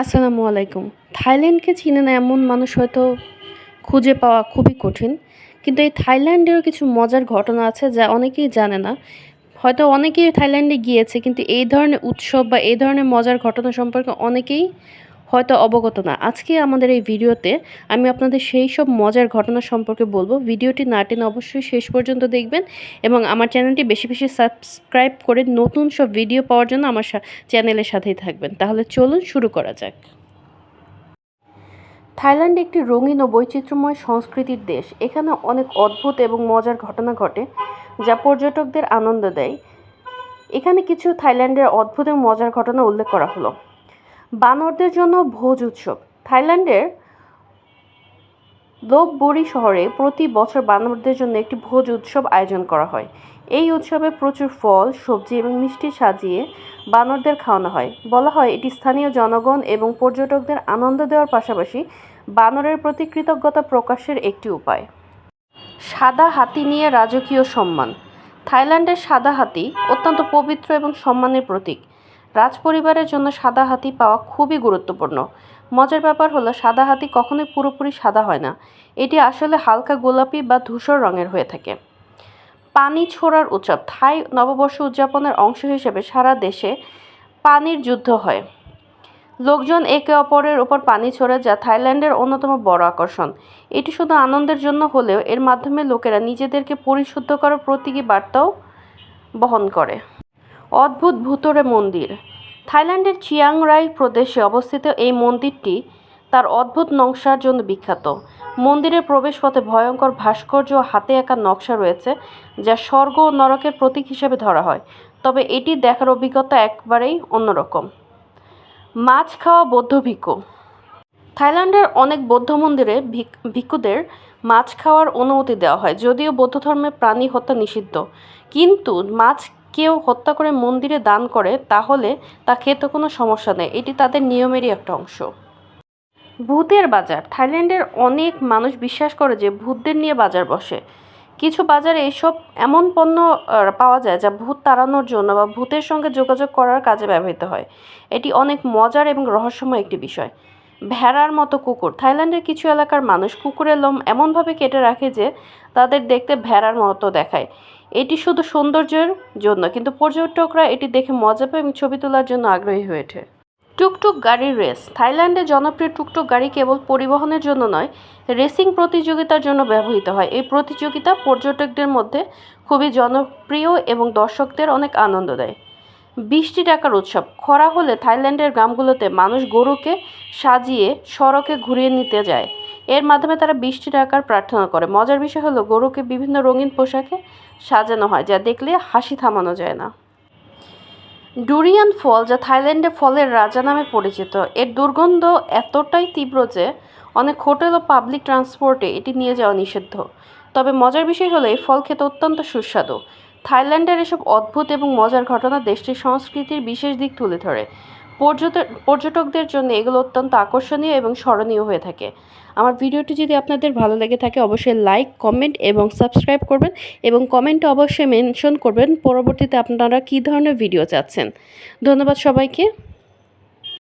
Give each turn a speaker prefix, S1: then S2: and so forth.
S1: আসসালামু আলাইকুম। থাইল্যান্ডকে চিনে না এমন মানুষ হয়তো খুঁজে পাওয়া খুবই কঠিন। কিন্তু এই থাইল্যান্ডেরও কিছু মজার ঘটনা আছে যা অনেকেই জানে না। হয়তো অনেকেই থাইল্যান্ডে গিয়েছে, কিন্তু এই ধরনের উৎসব বা এই ধরনের মজার ঘটনা সম্পর্কে অনেকেই হয়তো অবগত না। আজকে আমাদের এই ভিডিওতে আমি আপনাদের সেই সব মজার ঘটনা সম্পর্কে বলব। ভিডিওটি না টেনে অবশ্যই শেষ পর্যন্ত দেখবেন এবং আমার চ্যানেলটি বেশি বেশি সাবস্ক্রাইব করে নতুন সব ভিডিও পাওয়ার জন্য আমার চ্যানেলের সাথেই থাকবেন। তাহলে চলুন শুরু করা যাক। থাইল্যান্ড একটি রঙিন ও বৈচিত্র্যময় সংস্কৃতির দেশ। এখানে অনেক অদ্ভুত এবং মজার ঘটনা ঘটে যা পর্যটকদের আনন্দ দেয়। এখানে কিছু থাইল্যান্ডের অদ্ভুত এবং মজার ঘটনা উল্লেখ করা হলো। বানরদের জন্য ভোজ উৎসব। থাইল্যান্ডের লোপবুরি শহরে প্রতি বছর বানরদের জন্য একটি ভোজ উৎসব আয়োজন করা হয়। এই উৎসবে প্রচুর ফল, সবজি এবং মিষ্টি সাজিয়ে বানরদের খাওয়ানো হয়। বলা হয়, এটি স্থানীয় জনগণ এবং পর্যটকদের আনন্দ দেওয়ার পাশাপাশি বানরের প্রতি কৃতজ্ঞতা প্রকাশের একটি উপায়। সাদা হাতি নিয়ে রাজকীয় সম্মান। থাইল্যান্ডের সাদা হাতি অত্যন্ত পবিত্র এবং সম্মানের প্রতীক। রাজপরিবারের জন্য সাদা হাতি পাওয়া খুবই গুরুত্বপূর্ণ। মজার ব্যাপার হলো, সাদা হাতি কখনোই পুরোপুরি সাদা হয় না। এটি আসলে হালকা গোলাপি বা ধূসর রঙের হয়ে থাকে। পানি ছোড়ার উৎসব থাই নববর্ষ উদযাপনের অংশ হিসেবে সারা দেশে পানির যুদ্ধ হয়। লোকজন একে অপরের ওপর পানি ছোড়ে, যা থাইল্যান্ডের অন্যতম বড় আকর্ষণ। এটি শুধু আনন্দের জন্য হলেও এর মাধ্যমে লোকেরা নিজেদেরকে পরিশুদ্ধ করার প্রতীকী বার্তাও বহন করে। অদ্ভুত ভূতরে মন্দির। থাইল্যান্ডের চিয়াং রাই প্রদেশে অবস্থিত এই মন্দিরটি তার অদ্ভুত নকশার জন্য বিখ্যাত। মন্দিরের প্রবেশপথে ভয়ঙ্কর ভাস্কর্য ও হাতে আঁকা নকশা রয়েছে, যা স্বর্গ ও নরকের প্রতীক হিসেবে ধরা হয়। তবে এটি দেখার অভিজ্ঞতা একবারেই অন্যরকম। মাছ খাওয়া বৌদ্ধ ভিক্ষু। থাইল্যান্ডের অনেক বৌদ্ধ মন্দিরে ভিক- ভিক্ষুদের মাছ খাওয়ার অনুমতি দেওয়া হয়, যদিও বৌদ্ধ ধর্মে প্রাণী হত্যা নিষিদ্ধ। কিন্তু মাছ কেউ হত্যা করে মন্দিরে দান করে, তাহলে তা খেতে কোনো সমস্যা নেই। এটি তাদের নিয়মেরই একটা অংশ। ভূতের বাজার। থাইল্যান্ডের অনেক মানুষ বিশ্বাস করে যে ভূতদের নিয়ে বাজার বসে। কিছু বাজারে এসব এমন পণ্য পাওয়া যায় যা ভূত তাড়ানোর জন্য বা ভূতের সঙ্গে যোগাযোগ করার কাজে ব্যবহৃত হয়। এটি অনেক মজার এবং রহস্যময় একটি বিষয়। ভেড়ার মতো কুকুর। থাইল্যান্ডের কিছু এলাকার মানুষ কুকুরের লোম এমনভাবে কেটে রাখে যে তাদের দেখতে ভেড়ার মতো দেখায়। এটি শুধু সৌন্দর্যের জন্য, কিন্তু পর্যটকরা এটি দেখে মজা পায় এবং ছবি তোলার জন্য আগ্রহী হয়ে ওঠে। টুকটুক গাড়ির রেস। থাইল্যান্ডে জনপ্রিয় টুকটুক গাড়ি কেবল পরিবহনের জন্য নয়, রেসিং প্রতিযোগিতার জন্য ব্যবহৃত হয়। এই প্রতিযোগিতা পর্যটকদের মধ্যে খুবই জনপ্রিয় এবং দর্শকদের অনেক আনন্দ দেয়। বৃষ্টি ডাকার উৎসব। খরা হলে থাইল্যান্ডের গ্রামগুলোতে মানুষ গরুকে সাজিয়ে সড়কে ঘুরিয়ে নিতে যায়। এর মাধ্যমে তারা বৃষ্টি ডাকার প্রার্থনা করে। মজার বিষয় হলো, গরুকে বিভিন্ন রঙিন পোশাকে সাজানো হয়, যা দেখলে হাসি থামানো যায় না। ডুরিয়ান ফল, যা থাইল্যান্ডে ফলের রাজা নামে পরিচিত, এর দুর্গন্ধ এতটাই তীব্র যে অনেক হোটেল ও পাবলিক ট্রান্সপোর্টে এটি নিয়ে যাওয়া নিষিদ্ধ। তবে মজার বিষয় হলো, এই ফল খেতে অত্যন্ত সুস্বাদু। থাইল্যান্ডের এসব অদ্ভুত এবং মজার ঘটনা দেশটির সংস্কৃতির বিশেষ দিক তুলে ধরে। পর্যটকদের জন্য এগুলো অত্যন্ত আকর্ষণীয় এবং স্মরণীয় হয়ে থাকে। আমার ভিডিওটি যদি আপনাদের ভালো লেগে থাকে, অবশ্যই লাইক কমেন্ট এবং সাবস্ক্রাইব করবেন এবং কমেন্টে অবশ্যই মেনশন করবেন। পরবর্তীতে আপনারা কী ধরনের ভিডিও চাচ্ছেন? ধন্যবাদ সবাইকে।